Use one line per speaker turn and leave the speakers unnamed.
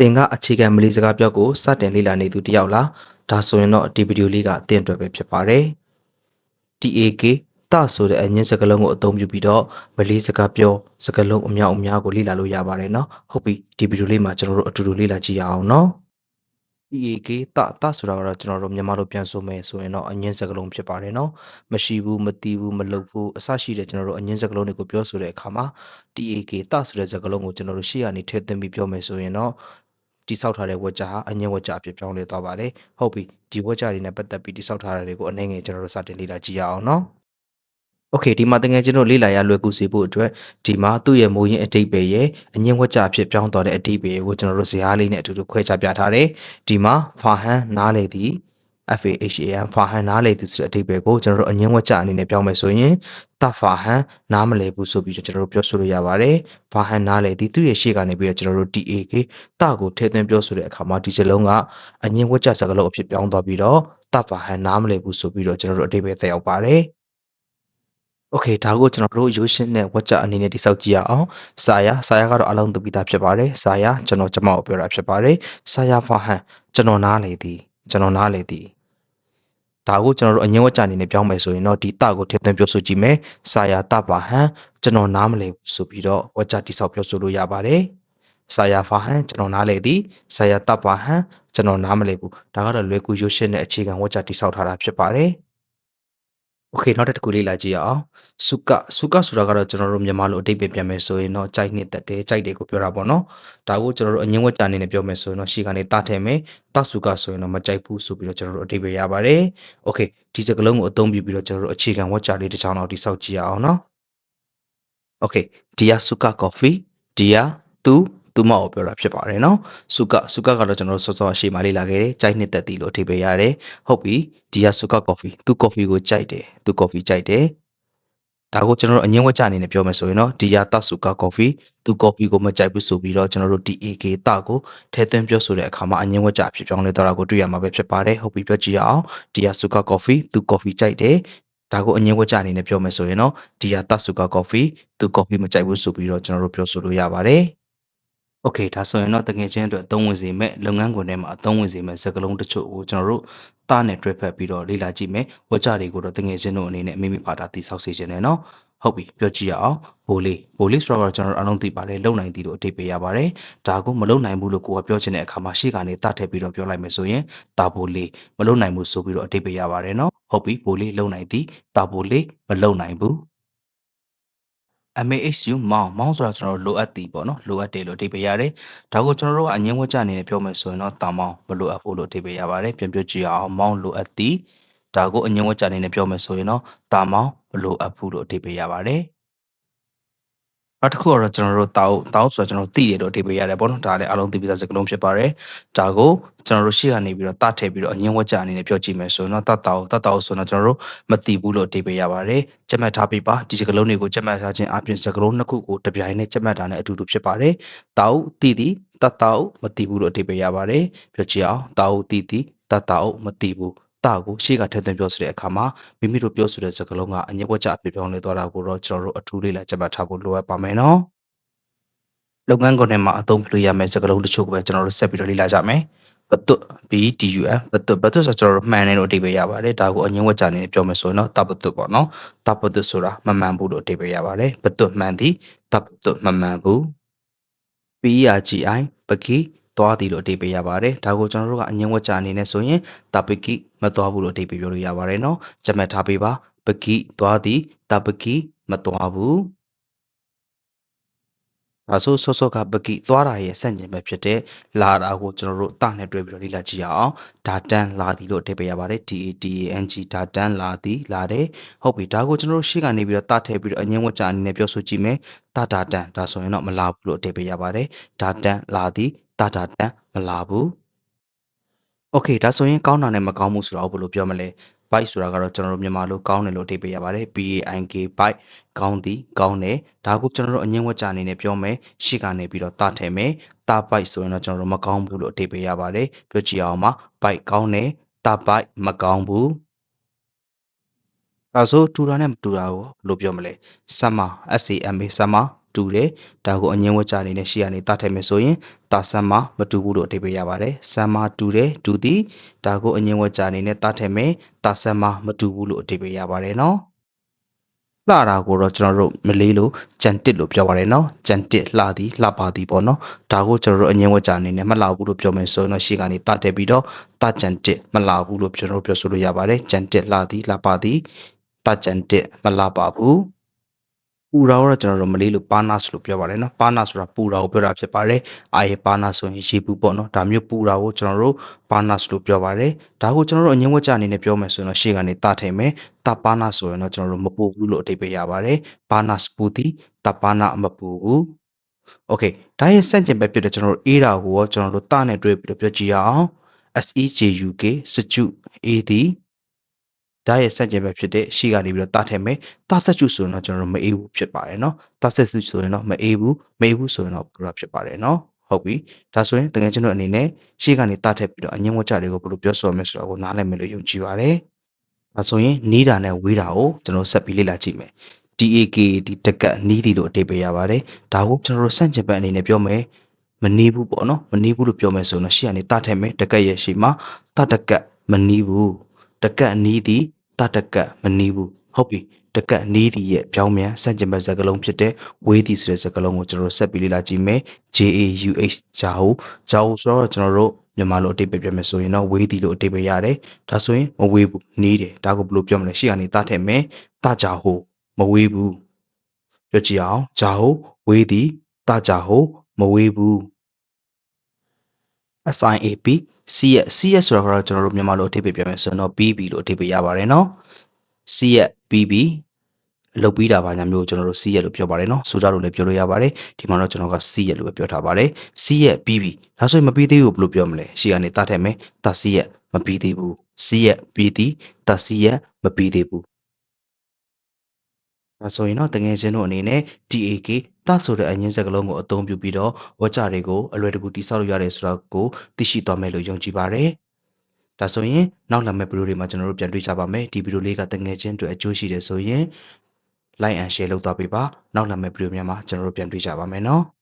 သင်ကအခြေခံမလီစကားပြောကိုစတင်လေ့လာနေသူတစ်ယောက်လားဒါဆိုရင်တော့ဒီဗီဒီယိုလေးကသင်အတွက်ပဲဖြစ်ပါတယ် TAK တဆိုတဲ့အငင်းစကားလုံးကိုအသုံးပြုပြီးတော့မလီစကားပြောစကားလုံးအများအများကိုလေ့လာလို့ရပါတယ်เนาะဟုတ်ပြီဒီဗီဒီယိုလေးမှာကျွန်တော်တို့အတူတူလေ့လာကြည့်ရအောင်เนาะ TAK တတဆိုတာကတော့ကျွန်တော်တို့မြန်မာလိုပြန်ဆိုမယ်ဆိုရင်တော့အငင်းစကားလုံးဖြစ်ပါတယ်เนาะမရှိဘူးမတီးဘူးမလုပ်ဘူးအစရှိတဲ့ကျွန်တော်တို့အငင်းစကားလုံးတွေကိုပြောဆိုတဲ့အခါမှာ TAK တဆိုတဲ့စကားလုံးကိုကျွန်တော်တို့ရှေ့ကနေထည့်သွင်းပြီးပြောမယ်ဆိုရင်တော့ တိဆောက်ထားတဲ့ဝက်ကြဟာအငင်းဝက်ကြအဖြစ်ပြောင်းလဲသွားပါတယ်။ဟုတ်ပြီဒီဝက်ကြတွေနဲ့ပတ်သက်ပြီးတိဆောက်ထားတာတွေကိုအနည်းငယ်ကျွန်တော်တို့စတင်လေ့လာကြည့်ရအောင်နော်။ Okay ဒီမှာတကယ်ကျွန်တော်လေ့လာရလွယ်ကူစေဖို့အတွက်ဒီမှာသူ့ရဲ့မိုးရင်းအတိတ်ပဲရဲ့အငင်းဝက်ကြအဖြစ်ပြောင်းသွားတဲ့အတိတ်ပဲကိုကျွန်တော်တို့ဇာတ်လေးနဲ့အတူတူခွဲခြားပြထားတယ်။ဒီမှာ Farhan နားလေသည် FAHAN ဖာဟန်နားလေသူဆိုတဲ့အဓိပ္ပာယ်ကိုကျွန်တော်တို့အငင်းဝက်ကြအနေနဲ့ပြောင်းမယ်ဆိုရင်တဖာဟန်နားမလဲဘူးဆိုပြီးကျွန်တော်တို့ပြောဆိုလို့ရပါတယ်ဖာဟန်နားလေဒီသူ့ရဲ့ရှေ့ကနေပြီးတော့ကျွန်တော်တို့ TAK တကိုထည့်သွင်းပြောဆိုတဲ့အခါမှာဒီစလုံးကအငင်းဝက်ကြစကားလုံးအဖြစ်ပြောင်းသွားပြီးတော့တဖာဟန်နားမလဲဘူးဆိုပြီးတော့ကျွန်တော်တို့အဓိပ္ပာယ်သက်ရောက်ပါတယ်โอเคဒါကိုကျွန်တော်တို့ရိုးရှင်းတဲ့ဝက်ကြအနေနဲ့တိစောက်ကြည့်ရအောင်စာယာစာယာကတော့အလုံးသူပြီးသားဖြစ်ပါတယ်စာယာကျွန်တော်ကျမကိုပြောတာဖြစ်ပါတယ်စာယာဖာဟန်ကျွန်တော်နားလေသည်ကျွန်တော်နားလေသည် ဒါကိုကျွန်တော်တို့အငင်းဝက်ကြအနေနဲ့ပြောင်းမယ်ဆိုရင်တော့ဒီတကိုထည့်သွင်းပြောဆိုကြည့်မယ်စာယာတပါဟန်ကျွန်တော်နားမလဲဘူးဆိုပြီးတော့ဝက်ကြတိစောက်ပြောဆိုလို့ရပါတယ်စာယာဖာဟန်ကျွန်တော်နားလေသည်စာယာတပါဟန်ကျွန်တော်နားမလဲဘူးဒါကတော့လွယ်ကူရိုးရှင်းတဲ့အခြေခံဝက်ကြတိစောက်ထားတာဖြစ်ပါတယ် โอเคနောက်တစ်ခုလေးလာကြည့်ရအောင်စုကစုကဆိုတာကတော့ကျွန်တော်တို့မြန်မာလိုအတိတ်ပဲပြန်မယ်ဆိုရင်တော့ကြိုက်နှစ်သက်တယ်ကြိုက်တယ်ကိုပြောတာပေါ့နော်ဒါကိုကျွန်တော်တို့အငင်းဝက်ကြအနေနဲ့ပြောမယ်ဆိုရင်တော့ရှေ့ကနေတထည့်မယ်တစုကဆိုရင်တော့မကြိုက်ဘူးဆိုပြီးတော့ကျွန်တော်တို့အတိတ်ပဲရပါတယ်โอเคဒီစကလုံးကိုအသုံးပြုပြီးတော့ကျွန်တော်တို့အခြေခံဝက်ကြလေးတစ်ချောင်းတော့တိစောက်ကြည့်ရအောင်နော်โอเคဒီယာစုကကော်ဖီဒီယာသူ သူမကိုပြောတာဖြစ်ပါတယ်နော်စုကစုကကတော့ကျွန်တော်တို့စောစောအရှိမလေးလာခဲ့တယ်ကြိုက်နှစ်သက်သည်လို့အထိပ္ပယ်ရတယ်ဟုတ်ပြီဒီကစုကကော်ဖီသူကော်ဖီကိုကြိုက်တယ်သူကော်ဖီကြိုက်တယ်ဒါကိုကျွန်တော်တို့အငင်းဝက်ကြအနေနဲ့ပြောမယ်ဆိုရင်တော့ဒီယာတဆုကကော်ဖီသူကော်ဖီကိုမကြိုက်ဘူးဆိုပြီးတော့ကျွန်တော်တို့ DAK တကိုထဲသွင်းပြောဆိုတဲ့အခါမှာအငင်းဝက်ကြအဖြစ်ပြောင်းလဲတော့တာကိုတွေ့ရမှာပဲဖြစ်ပါတယ်ဟုတ်ပြီပြောကြည့်အောင်ဒီယာဆုကကော်ဖီသူကော်ဖီကြိုက်တယ်ဒါကိုအငင်းဝက်ကြအနေနဲ့ပြောမယ်ဆိုရင်တော့ဒီယာတဆုကကော်ဖီသူကော်ဖီမကြိုက်ဘူးဆိုပြီးတော့ကျွန်တော်တို့ပြောဆိုလို့ရပါတယ် โอเคဒါဆိုရင်တော့တကယ်ချင်းအတွက်အသုံးဝင်စေမဲ့လုပ်ငန်းခွင်ထဲမှာအသုံးဝင်စေမဲ့စကားလုံးတချို့ကိုကျွန်တော်တို့တားနဲ့တွဲဖက်ပြီးတော့လေ့လာကြည့်မယ်ဝကြတွေကိုတော့တကယ်ချင်းတို့အနေနဲ့မိမိဘာသာတိဆောက်စေချင်တယ်เนาะဟုတ်ပြီပြောကြည့်ရအောင်ဘိုလေးဘိုလေးဆိုတော့ကျွန်တော်တို့အလုံးသိပါတယ်လုံနိုင်သည်လို့အတိတ်ပေးရပါတယ်ဒါကိုမလုံနိုင်ဘူးလို့ကိုကပြောချင်တဲ့အခါမှာရှေ့ကနေတတ်ထည့်ပြီးတော့ပြောလိုက်မယ်ဆိုရင်တာဘိုလေးမလုံနိုင်ဘူးဆိုပြီးတော့အတိတ်ပေးရပါတယ်เนาะဟုတ်ပြီဘိုလေးလုံနိုင်သည်တာဘိုလေးမလုံနိုင်ဘူး MAHU မောင်းမောင်းဆိုတာကျွန်တော်တို့လိုအပ်သည်ပေါ့နော်လိုအပ်တယ်လို့အဓိပ္ပာယ်ရတယ်ဒါကိုကျွန်တော်တို့ကအငင်းဝတ်ကြအနေနဲ့ပြောမယ်ဆိုရင်တော့တာမောင်းမလိုအပ်ဘူးလို့အဓိပ္ပာယ်ရပါတယ်ပြန်ပြောကြည့်အောင်မောင်းလိုအပ်သည်ဒါကိုအငင်းဝတ်ကြအနေနဲ့ပြောမယ်ဆိုရင်တော့တာမောင်းမလိုအပ်ဘူးလို့အဓိပ္ပာယ်ရပါတယ် နောက်တစ်ခုကတော့ကျွန်တော်တို့တောက်တောက်ဆိုတော့ကျွန်တော်သိတယ်လို့အဓိပ္ပာယ်ရတယ်ပေါ့နော်ဒါလည်းအလုံးသိပြီးသားစကားလုံးဖြစ်ပါတယ်ဒါကိုကျွန်တော်တို့ရှေ့ကနေပြီးတော့တတ်ထည့်ပြီးတော့အငင်းဝက်ကြအနေနဲ့ပြောကြည့်မယ်ဆိုရင်တော့တတ်တောက်တတ်တောက်ဆိုတော့ကျွန်တော်တို့မသိဘူးလို့အဓိပ္ပာယ်ရပါတယ်ကြက်မှတ်ထားပြီးပါဒီစကားလုံးတွေကိုကြက်မှတ်ထားခြင်းအပြင်စကားလုံးနှစ်ခုကိုတပြိုင်နက်ကြက်မှတ်တာနဲ့အတူတူဖြစ်ပါတယ်တောက်တည်တည်တတ်တောက်မသိဘူးလို့အဓိပ္ပာယ်ရပါတယ်ပြောကြည့်အောင်တောက်တည်တည်တတ်တောက်မသိဘူး တာကိုရှေ့ကထည့်သွင်းပြောဆိုတဲ့အခါမှာမိမိတို့ပြောဆိုတဲ့စကားလုံးကအငြင်းဝက်ကြအဖြစ်ပြောင်းလဲသွားတာကိုတော့ကျွန်တော်တို့အထူးလေးလာကြက်မှတ်ထားဖို့လိုအပ်ပါမယ်နော်လုပ်ငန်းခွင်ထဲမှာအသုံးပြုရမယ့်စကားလုံးတချို့ကိုပဲကျွန်တော်တို့ဆက်ပြီးတော့လေ့လာကြမယ်ဘတ်တု BDUF ဘတ်တုဘတ်တုဆိုကျွန်တော်တို့မှန်တယ်လို့အဓိပ္ပာယ်ရပါတယ်ဒါကိုအငင်းဝက်ကြအနေနဲ့ပြောမယ်ဆိုရင်တော့တဘတ်တုပေါ့နော်တဘတ်တုဆိုတာမမှန်ဘူးလို့အဓိပ္ပာယ်ရပါတယ်ဘတ်တုမှန်သည်တဘတ်တုမမှန်ဘူး PRGI ပကိ သွားသည်လို့အဓိပ္ပာယ်ရပါတယ်ဒါကိုကျွန်တော်တို့ကအငင်းဝက်ကြအနေနဲ့ဆိုရင်တပကိမသွားဘူးလို့အဓိပ္ပာယ်ပြောလို့ရပါတယ်နော်ကြက်မှတ်ထားပေးပါပကိသွားသည်တပကိမသွားဘူးဒါဆိုဆော့ဆော့ကပကိသွားတာရဲ့ဆန့်ကျင်ဘက်ဖြစ်တဲ့လာတာကိုကျွန်တော်တို့အတနဲ့တွဲပြီးတော့လေ့လာကြည့်ရအောင်ဒါတန်လာသည်လို့အဓိပ္ပာယ်ရပါတယ် DATANG ဒါတန်လာသည်လာတယ်ဟုတ်ပြီဒါကိုကျွန်တော်တို့ရှေ့ကနေပြီးတော့တထည့်ပြီးတော့အငင်းဝကြအနေနဲ့ပြောဆိုကြည့်မယ်တတာတန်ဒါဆိုရင်တော့မလာဘူးလို့အဓိပ္ပာယ်ရပါတယ်ဒါတန်လာသည် တတာတန်မလာဘူးโอเคဒါဆိုရင်ကောင်းတာနဲ့မကောင်းဘူးဆိုတော့ဘယ်လိုပြောမလဲ byte ဆိုတာကတော့ကျွန်တော်တို့မြန်မာလိုကောင်းတယ်လို့အဓိပ္ပာယ်ရပါတယ် BANK byte ကောင်းသည်ကောင်းတယ်ဒါကိုကျွန်တော်တို့အငင်းဝကြအနေနဲ့ပြောမယ်ရှေ့ကနေပြီးတော့တထည့်မယ်တာ byte ဆိုရင်တော့ကျွန်တော်တို့မကောင်းဘူးလို့အဓိပ္ပာယ်ရပါတယ်ပြောကြည့်အောင်ပါ byte ကောင်းတယ်တာ byte မကောင်းဘူးအဲဆိုတူတာနဲ့မတူတာကိုဘယ်လိုပြောမလဲ summer SAMA summer တူတယ်ဒါကိုအငင်းဝကြအနေနဲ့ရှေ့ကနေတတ်ထည့်မယ်ဆိုရင်တာဆမ်မာမတူဘူးလို့အဓိပ္ပာယ်ရပါတယ်ဆမ်မာတူတယ်တူသည်ဒါကိုအငင်းဝကြအနေနဲ့တတ်ထည့်မယ်တာဆမ်မာမတူဘူးလို့အဓိပ္ပာယ်ရပါတယ်နော်လှတာကိုတော့ကျွန်တော်တို့မလေးလို့ကြံတစ်လို့ပြောပါတယ်နော်ကြံတစ်လှသည်လှပါသည်ပေါ့နော်ဒါကိုကျွန်တော်တို့အငင်းဝကြအနေနဲ့မလှဘူးလို့ပြောမယ်ဆိုရင်တော့ရှေ့ကနေတတ်တယ်ပြီးတော့တကြံတစ်မလှဘူးလို့ကျွန်တော်တို့ပြောဆိုလို့ရပါတယ်ကြံတစ်လှသည်လှပါသည်တကြံတစ်မလှပါဘူး ပူရာကိုတော့ကျွန်တော်တို့မလေးလို့ပါနာစလို့ပြောပါတယ်နော်ပါနာဆိုတာပူရာကိုပြောတာဖြစ်ပါတယ်အာရေပါနာဆိုရင်ရေပူပေါ့နော်ဒါမျိုးပူရာကိုကျွန်တော်တို့ပါနာစလို့ပြောပါတယ်ဒါကိုကျွန်တော်တို့အငင်းဝကြအနေနဲ့ပြောမယ်ဆိုရင်တော့ရှေ့ကနေတထည့်မယ်တပါနာဆိုရင်တော့ကျွန်တော်တို့မပူဘူးလို့အဓိပ္ပာယ်ရပါတယ်ပါနာစပူတီတပါနာမပူဘူးโอเคဒါရဲ့စန့်ကျင်ဘက်ဖြစ်တဲ့ကျွန်တော်တို့အေးတာကိုရောကျွန်တော်တို့တနဲ့တွဲပြီးတော့ပြောကြည့်ရအောင် SEJUK စကြု A သည် ဒါရဲ့စက်ကျင်ပဲဖြစ်တဲ့ရှေ့ကနေပြီးတော့တာထည့်မယ်တာဆက်ကျုဆိုရင်တော့ကျွန်တော်တို့မအေးဘူးဖြစ်ပါတယ်เนาะတာဆက်ကျုဆိုရင်တော့မအေးဘူးမအေးဘူးဆိုရင်တော့ဘယ်လိုဖြစ်ပါတယ်เนาะဟုတ်ပြီဒါဆိုရင်တကယ်ကျွန်တော်အနေနဲ့ရှေ့ကနေတာထည့်ပြီးတော့အငင်းဝကြတွေကိုဘယ်လိုပြောဆိုရမလဲဆိုတော့ကိုနားလည်မယ်လို့ယုံကြည်ပါတယ်ဒါဆိုရင်နီးတာနဲ့ဝေးတာကိုကျွန်တော်ဆက်ပြီးလေ့လာကြည့်မယ် DAK ဒီတက်ကနီးတီလို့အတိတ်ပဲရပါတယ်ဒါကိုကျွန်တော်တို့စန့်ကျင်ဘက်အနေနဲ့ပြောမယ်မနေဘူးပေါ့နော်မနေဘူးလို့ပြောမယ်ဆိုတော့ရှေ့ကနေတတ်ထဲမယ်တကက်ရဲ့ရှေ့မှာတတက်ကက်မနေဘူး တကက်နီးသည်တတက်ကက်မနေဘူးဟုတ်ပြီတကက်နီးသည်ရဲ့ပြောင်းမြန်စန့်ကျင်ဘက်စကားလုံးဖြစ်တဲ့ဝေးသည်ဆိုတဲ့စကားလုံးကိုကျွန်တော်တို့ဆက်ပြီးလေ့လာကြည့်မယ် JAUH ဂျာဟုဂျာဟုဆိုတော့ကျွန်တော်တို့မြန်မာလိုအတိတ်ပဲပြမယ်ဆိုရင်တော့ဝေးသည်လို့အတိတ်ပဲရတယ်ဒါဆိုရင်မဝေးဘူးနီးတယ်ဒါကိုဘယ်လိုပြောမလဲရှေ့ကနေတတ်ထဲမယ်တဂျာဟုမဝေးဘူးပြောကြည့်အောင်ဂျာဟုဝေးသည်တဂျာဟုမဝေးဘူး SIAP CS CS ဆိုတာကတော့ကျွန်တော်တို့မြန်မာလိုအထိပ္ပယ်ပြောမယ်ဆိုရင်တော့ BB လို့အထိပ္ပယ်ရပါတယ်နော် CS BB လုပ်ပြီးတာပါညာမျိုးကျွန်တော်တို့ C ရက်လို့ပြောပါတယ်နော်ဆိုကြလို့လည်းပြောလို့ရပါတယ်ဒီမှာတော့ကျွန်တော်က C ရက်လို့ပဲပြောထားပါတယ် C ရက်ပြီးပြီဒါဆိုရင်မပြီးသေးဘူးဘယ်လိုပြောမလဲရှေ့ကနေတတ်ထည့်မယ်တတ် C ရက်မပြီးသေးဘူး C ရက်ပြီးသည်တတ် C ရက်မပြီးသေးဘူး ဒါဆိုရင်တော့တငယ်ချင်းတို့အနေနဲ့ DAK တဆိုတဲ့အငင်းစကားလုံးကိုအသုံးပြုပြီးတော့ဝါကြတွေကိုအလွယ်တကူတိဆောက်လို့ရတယ်ဆိုတော့ကိုသိရှိသွားမယ်လို့ယုံကြည်ပါတယ်။ဒါဆိုရင်နောက်လာမယ့်ဗီဒီယိုတွေမှာကျွန်တော်တို့ပြန်တွေ့ကြပါမယ်။ဒီဗီဒီယိုလေးကတငယ်ချင်းတို့အကျိုးရှိတယ်ဆိုရင် like and share လုပ်သွားပေးပါ။နောက်လာမယ့်ဗီဒီယိုများမှာကျွန်တော်တို့ပြန်တွေ့ကြပါမယ်နော်။